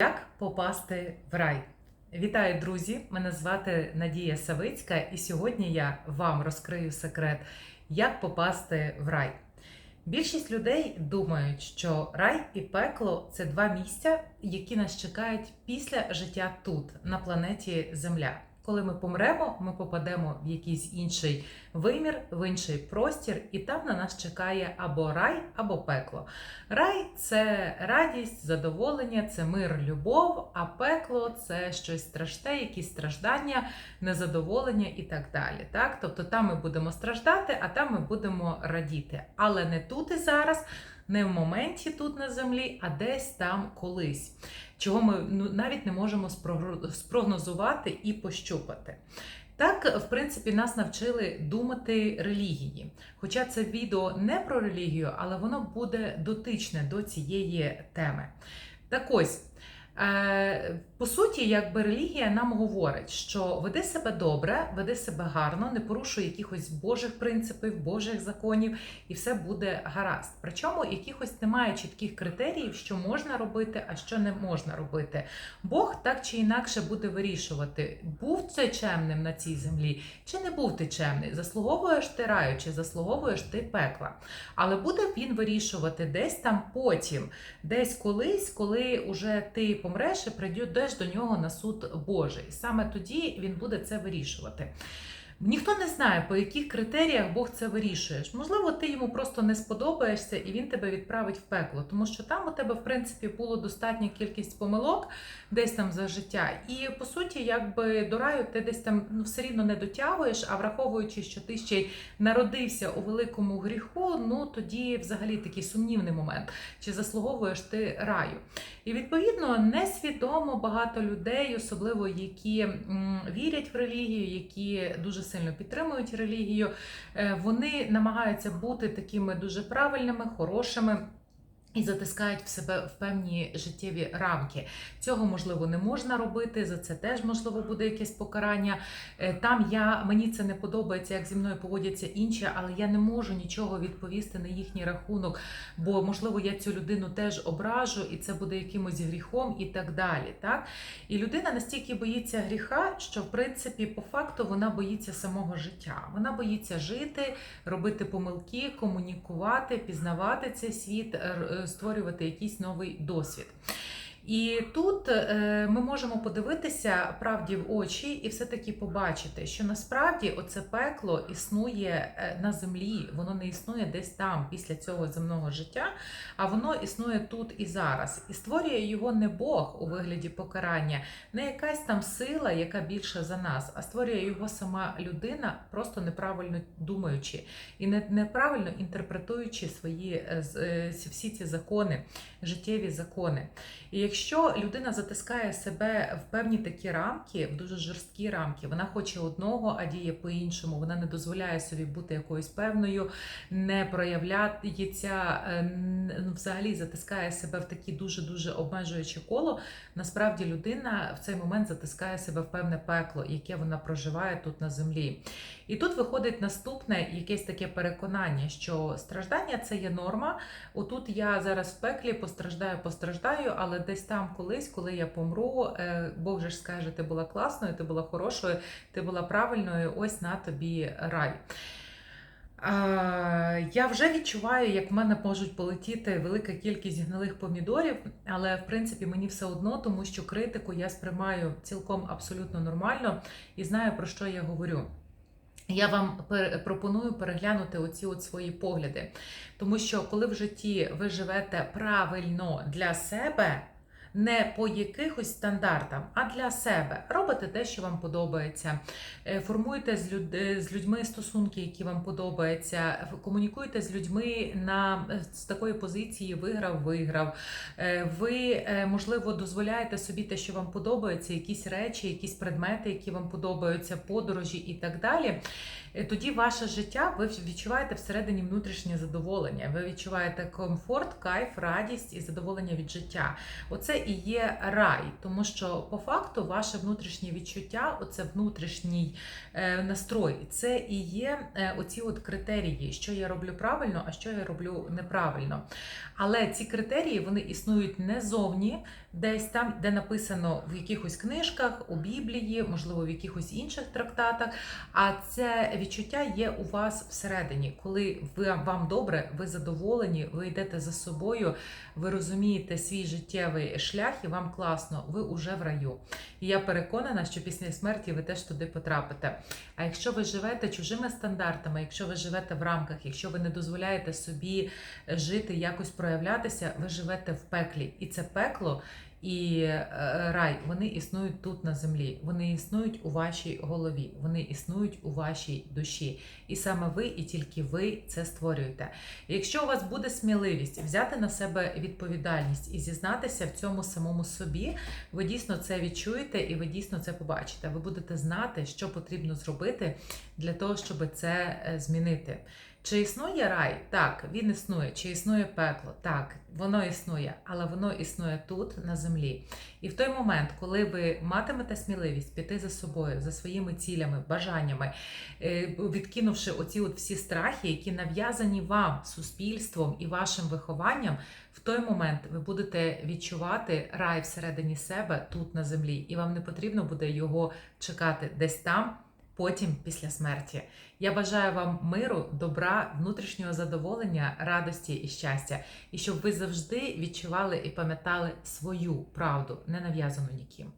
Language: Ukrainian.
Як попасти в рай? Вітаю, друзі! Мене звати Надія Савицька, і сьогодні я вам розкрию секрет, як попасти в рай. Більшість людей думають, що рай і пекло це два місця, які нас чекають після життя тут, на планеті Земля. Коли ми помремо, ми попадемо в якийсь інший вимір, в інший простір, і там на нас чекає або рай, або пекло. Рай це радість, задоволення, це мир, любов, а пекло це щось страшне, якісь страждання, незадоволення і так далі. Так? Тобто там ми будемо страждати, а там ми будемо радіти. Але не тут і зараз, не в моменті тут на землі, а десь там колись. Чого ми ну, навіть не можемо спрогнозувати і пощупати. Так, в принципі, нас навчили думати релігії. Хоча це відео не про релігію, але воно буде дотичне до цієї теми. Так ось, по суті, якби релігія нам говорить, що веди себе добре, веди себе гарно, не порушуй якихось божих принципів, божих законів, і все буде гаразд. Причому якихось немає чітких критеріїв, що можна робити, а що не можна робити. Бог так чи інакше буде вирішувати, був ти чемним на цій землі, чи не був ти чемний, заслуговуєш ти раю, чи заслуговуєш ти пекла. Але буде він вирішувати десь там потім, десь колись, коли уже ти помреш і прийдеш до нього на суд Божий. Саме тоді він буде це вирішувати. Ніхто не знає, по яких критеріях Бог це вирішує. Можливо, ти йому просто не сподобаєшся і він тебе відправить в пекло, тому що там у тебе, в принципі, було достатня кількість помилок десь там за життя. І по суті, якби до раю ти десь там ну, все рівно не дотягуєш, а враховуючи, що ти ще й народився у великому гріху, ну тоді взагалі такий сумнівний момент, чи заслуговуєш ти раю. І відповідно несвідомо багато людей, особливо які м, вірять в релігію, які дуже сильно підтримують релігію, е, вони намагаються бути такими дуже правильними, хорошими. І затискають в себе в певні життєві рамки. Цього можливо не можна робити. За це теж можливо буде якесь покарання. Е, Там я мені це не подобається, як зі мною поводяться інші, але я не можу нічого відповісти на їхній рахунок, бо можливо я цю людину теж ображу, і це буде якимось гріхом, і так далі. Так і людина настільки боїться гріха, що в принципі по факту вона боїться самого життя. Вона боїться жити, робити помилки, комунікувати, пізнавати цей світ, створювати якийсь новий досвід. І тут е, ми можемо подивитися правді в очі і все-таки побачити, що насправді оце пекло існує е, на землі, воно не існує десь там після цього земного життя, а воно існує тут і зараз. І створює його не Бог у вигляді покарання, не якась там сила, яка більша за нас, а створює його сама людина, просто неправильно думаючи і не- неправильно інтерпретуючи свої е, всі ці закони, життєві закони. І якщо людина затискає себе в певні такі рамки, в дуже жорсткі рамки, вона хоче одного, а діє по-іншому, вона не дозволяє собі бути якоюсь певною, не проявляється, е, ну, взагалі затискає себе в такі дуже-дуже обмежуюче коло. Насправді людина в цей момент затискає себе в певне пекло, яке вона проживає тут на землі. І тут виходить наступне якесь таке переконання, що страждання це є норма. Отут я зараз в пеклі постраждаю, постраждаю, але десь там колись, коли я помру, е, Бог же ж скаже, ти була класною, ти була хорошою, ти була правильною, ось на тобі рай. Я вже відчуваю, як в мене можуть полетіти велика кількість гнилих помідорів, але в принципі мені все одно, тому що критику я сприймаю цілком абсолютно нормально і знаю про що я говорю. Я вам пропоную переглянути оці от свої погляди, тому що коли в житті ви живете правильно для себе, не по якихось стандартам, а для себе робите те, що вам подобається, е, формуєте з, люд... е, з людьми стосунки, які вам подобаються, комунікуєте з людьми на е, з такої позиції виграв, виграв. Е, Ви, можливо, дозволяєте собі те, що вам подобається, якісь речі, якісь предмети, які вам подобаються, подорожі і так далі. Тоді ваше життя ви відчуваєте всередині внутрішнє задоволення. Ви відчуваєте комфорт, кайф, радість і задоволення від життя. Оце і є рай, тому що по факту ваше внутрішнє відчуття, оце внутрішній е, настрой, це і є е, оці от критерії, що я роблю правильно, а що я роблю неправильно. Але ці критерії вони існують не зовні, десь там, де написано в якихось книжках, у Біблії, можливо, в якихось інших трактатах. А це відчуття є у вас всередині, коли ви вам добре, ви задоволені, ви йдете за собою, ви розумієте свій життєвий шлях, і вам класно, ви уже в раю. І я переконана, що після смерті ви теж туди потрапите. А якщо ви живете чужими стандартами, якщо ви живете в рамках, якщо ви не дозволяєте собі жити, якось проявлятися, ви живете в пеклі. І це пекло і е, рай вони існують тут на землі. Вони існують у вашій голові, вони існують у вашій душі. І саме ви, і тільки ви це створюєте. Якщо у вас буде сміливість взяти на себе відповідальність і зізнатися в цьому самому собі, ви дійсно це відчуєте і ви дійсно це побачите. Ви будете знати, що потрібно зробити для того, щоб це е, змінити. Чи існує рай? Так, він існує. Чи існує пекло? Так, воно існує, але воно існує тут, на землі. І в той момент, коли ви матимете сміливість піти за собою, за своїми цілями, бажаннями, е, відкинувши оці от всі страхи, які нав'язані вам суспільством і вашим вихованням, в той момент ви будете відчувати рай всередині себе тут на землі, і вам не потрібно буде його чекати десь там. Потім після смерті я бажаю вам миру, добра, внутрішнього задоволення, радості і щастя, і щоб ви завжди відчували і пам'ятали свою правду, не нав'язану ніким.